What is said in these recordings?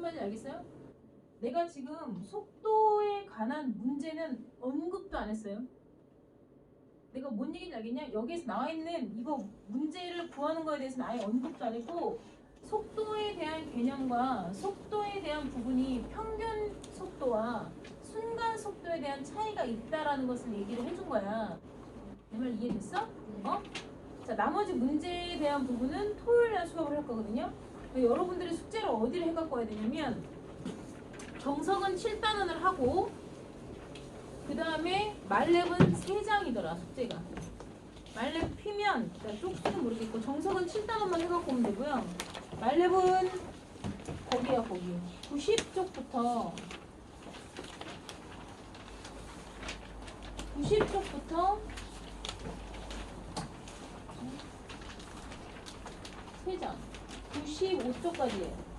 무슨 말인지 알겠어요? 내가 지금 속도에 관한 문제는 언급도 안 했어요. 내가 뭔 얘기인지 알겠냐? 여기에서 나와 있는 이거 문제를 구하는 거에 대해서는 아예 언급도 안 했고 속도에 대한 개념과 속도에 대한 부분이 평균 속도와 순간 속도에 대한 차이가 있다라는 것을 얘기를 해준 거야. 내말 이해됐어? 어? 자 나머지 문제에 대한 부분은 토요일 날 수업을 할 거거든요. 그러니까 여러분들이 숙제를 어디를 해갖고 와야 되냐면 정석은 7단원을 하고 그 다음에 말렙은 3장이더라 숙제가. 말렙 피면 그러니까 쪽수는 모르겠고 정석은 7단원만 해갖고 오면 되고요. 말렙은 거기야 거기. 90쪽부터. 90쪽부터. 3장 95쪽까지예요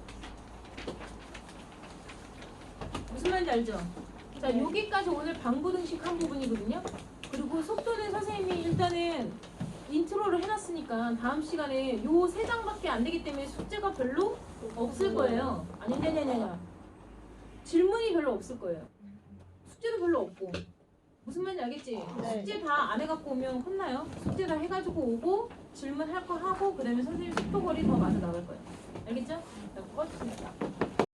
무슨 말인지 알죠? 자, 네. 여기까지 오늘 방구등식 한 부분이거든요. 그리고 속도는 선생님이 일단은 인트로를 해놨으니까 다음 시간에 요 세 장밖에 안 되기 때문에 숙제가 별로 없을 거예요. 아니, 아니, 아니, 아니. 질문이 별로 없을 거예요. 숙제도 별로 없고. 무슨 말인지 알겠지? 네. 숙제 다 안 해갖고 오면 혼나요. 숙제 다 해가지고 오고 질문할 거 하고 그다음에 선생님 속도 거리 더 맞아 나갈 거예요. 알겠죠? 자, 꺼주십니다.